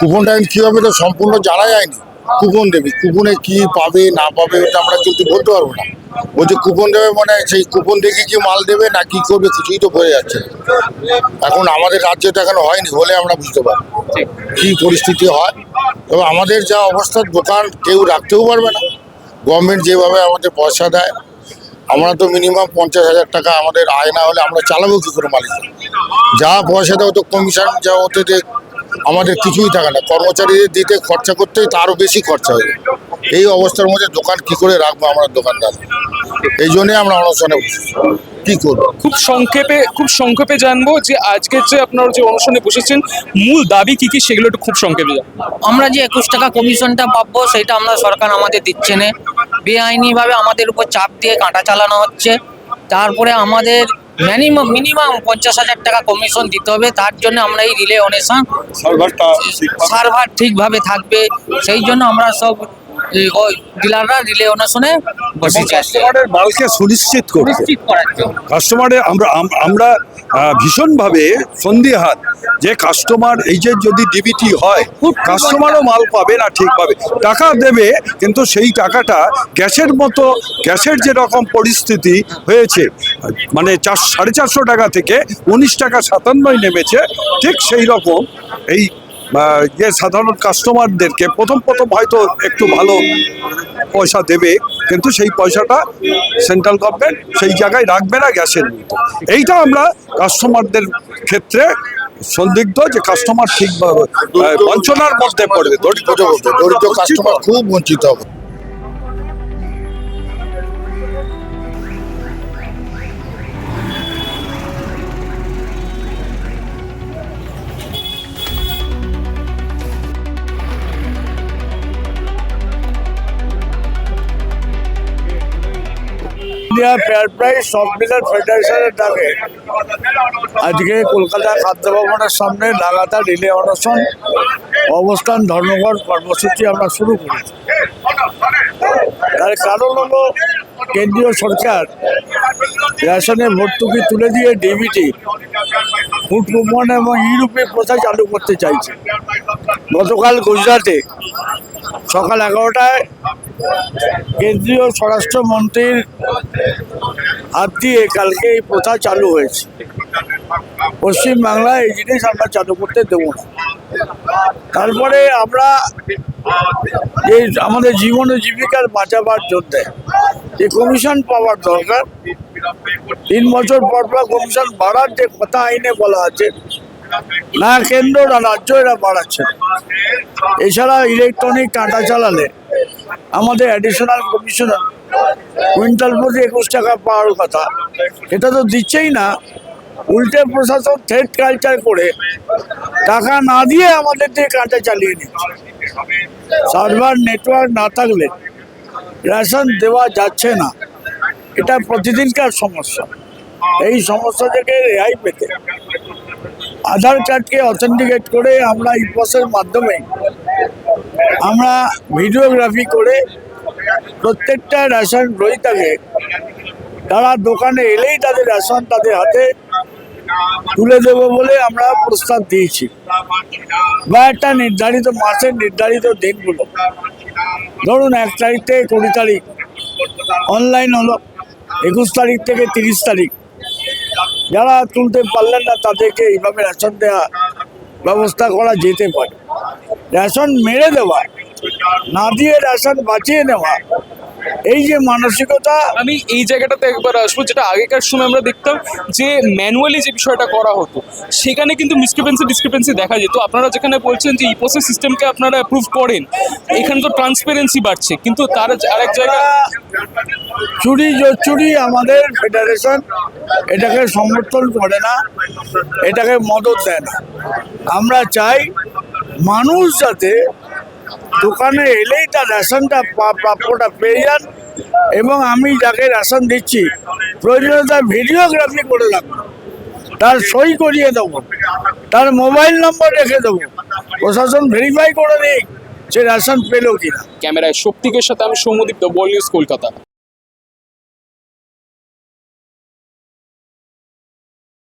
কুপনটা এখন কি হবে তো সম্পূর্ণ জানা যায়নি? কুপন দেবে। কুপনে কি পাবে, না পাবে ওটা আমরা কিন্তু বলতে পারব না। বলছে কুপন দেবে মানে সেই কুপন দেখে কি মাল দেবে, না কি করবে কিছুই তো বোঝা যাচ্ছে এখন আমাদের রাজ্যে তো এখনও হয়নি হলে আমরা বুঝতে পারব। কি পরিস্থিতি হয়? তবে আমাদের যা অবস্থা, দোকান কেউ রাখতেও পারবে না। গভর্নমেন্ট যেভাবে আমাদের পয়সা দেয় আমরা তো মিনিমাম পঞ্চাশ হাজার টাকা আমাদের আয় না হলে আমরা চালাবো কী করে মালিক যা পয়সা দেওয়া তো কমিশন যা ওতে আমাদের কিছুই থাকে না। কর্মচারীদের দিতে খরচা করতে তারও বেশি খরচা হয়ে। এই অবস্থার মধ্যে দোকান কি করে রাখব আমরা দোকানদার? এই জন্যই আমরা অনশনে কি করব? খুব সংক্ষেপে খুব সংক্ষেপে জানব যে আজকে যে আপনারা যে অনুষ্ঠানে বসেছেন মূল দাবি কি কি সেগুলো একটু খুব সংক্ষেপে আমরা যে একুশ টাকা কমিশনটা পাবো সেটা আমরা সরকার আমাদের দিচ্ছে না। বেআইনিভাবে আমাদের উপর চাপ দিয়ে কাঁটা চালানো হচ্ছে। তারপরে আমাদের মিনিমাম মিনিমাম পঞ্চাশ হাজার টাকা কমিশন দিতে হবে। তার জন্য আমরা এই রিলে অনেশন সার্ভার ঠিকভাবে থাকবে। সেই জন্য আমরা সব ডিলাররা রিলে অনেশনে বসেছি। কাস্টমারের মালকে সুনিশ্চিত করতে। কাস্টমারের আমরা আমরা ভীষণভাবে সন্দিহাত যে কাস্টমার এই যে যদি ডিবিটি হয় কাস্টমারও মাল পাবে না ঠিকভাবে। টাকা দেবে কিন্তু সেই টাকাটা গ্যাসের মতো গ্যাসের যেরকম পরিস্থিতি হয়েছে মানে চার সাড়ে চারশো টাকা থেকে উনিশ টাকা সাতান্নয় নেমেছে ঠিক সেই রকম এই যে সাধারণ কাস্টমারদেরকে প্রথম প্রথম হয়তো একটু ভালো পয়সা দেবে কিন্তু সেই পয়সাটা সেন্ট্রাল গভর্নমেন্ট সেই জায়গায় রাখবে না গ্যাসের মতো এইটা আমরা কাস্টমারদের ক্ষেত্রে সন্দিগ্ধ যে কাস্টমার ঠিকভাবে আহ, বঞ্চনার মধ্যে পড়বে দরিদ্র দরিদ্র কাস্টমার খুব বঞ্চিত হবে। ইন্ডিয়া ফেয়ার প্রাইস সব ডিলার ফেডারেশনের ডাকে। আজকে কলকাতা খাদ্য ভবনের সামনে লাগাতার রিলে অনশন। অবস্থান ধর্মঘট কর্মসূচি আমরা শুরু করেছি। তার কারণ হলো কেন্দ্রীয় সরকার রেশনে ভর্তুকি তুলে দিয়ে ডিবিটি ফুড কুপন এবং ইউরোপে প্রথা চালু করতে চাইছে। গতকাল গুজরাটে সকাল এগারোটায় কেন্দ্রীয় স্বরাষ্ট্রমন্ত্রীর হাত দিয়ে কালকে এই প্রথা চালু হয়েছে। পশ্চিমবাংলায় এই জিনিস আমরা চালু করতে দেবো না। তারপরে আমরা এই আমাদের জীবন ও জীবিকার বাঁচাবার জন্য যে কমিশন পাওয়ার দরকার, তিন বছর পর পর কমিশন বাড়ার যে কথা আইনে বলা আছে, না কেন্দ্র, না রাজ্য, এরা বাড়াচ্ছে এছাড়া ইলেকট্রনিক টাটা চালালে আমাদের অ্যাডিশনাল কমিশনার কুইন্টাল প্রতি একুশ টাকা পাওয়ার কথা। এটা তো দিচ্ছেই না। উল্টে প্রশাসন থ্রেড কালচার করে টাকা না দিয়ে আমাদের দিয়ে কাঁটা চালিয়ে নিচ্ছে। সার্ভার নেটওয়ার্ক না থাকলে রেশন দেওয়া যাচ্ছে না। এটা প্রতিদিনকার সমস্যা। এই সমস্যা থেকে রেহাই পেতে আধার কার্ডকে অথেন্টিকেট করে আমরা ইপসের মাধ্যমে আমরা ভিডিওগ্রাফি করে প্রত্যেকটা রেশন গ্রহীতাকে তারা দোকানে এলেই তাদের রেশন তাদের হাতে তুলে দেবো বলে আমরা প্রস্তাব দিয়েছি। বা একটা নির্ধারিত মাসের নির্ধারিত দিনগুলো। ধরুন এক তারিখ থেকে কুড়ি তারিখ। অনলাইন হলো। একুশ তারিখ থেকে তিরিশ তারিখ। যারা তুলতে পারলেন না তাদেরকে এইভাবে রেশন দেওয়া ব্যবস্থা করা যেতে পারে। রেশন মেরে দেওয়া না দিয়ে রেশন বাঁচিয়ে নেওয়া। এই যে মানসিকতা আমি এই জায়গাটাতে একবার আসব যেটা আগেকার সময় আমরা দেখতাম যে ম্যানুয়ালি যে বিষয়টা করা হতো সেখানে কিন্তু মিসক্রিপেন্সি ডিসক্রিপেন্সি দেখা যেত। আপনারা যেখানে বলছেন যে ইপোসে সিস্টেমকে আপনারা অ্যাপ্রুভ করেন এখানে তো ট্রান্সপারেন্সি বাড়ছে। কিন্তু তার আরেক জায়গা চুরি চুরি আমাদের ফেডারেশন এটাকে সমর্থন করে না এটাকে মদত দেয় না। আমরা চাই মানুষ যাতে দোকানে এলেই তার রেশনটা প্রাপ্যটা পেয়ে যান এবং আমি যাকে রেশন দিচ্ছি, প্রয়োজনে তার ভিডিওগ্রাফি করে রাখব তার সই করিয়ে দেবো। তার মোবাইল নম্বর রেখে দেবো। প্রশাসন ভেরিফাই করে নিক যে রেশন পেল কিনা। ক্যামেরায় শক্তিকের সাথে আমি সৌমদীপ বল নিউজ কলকাতা।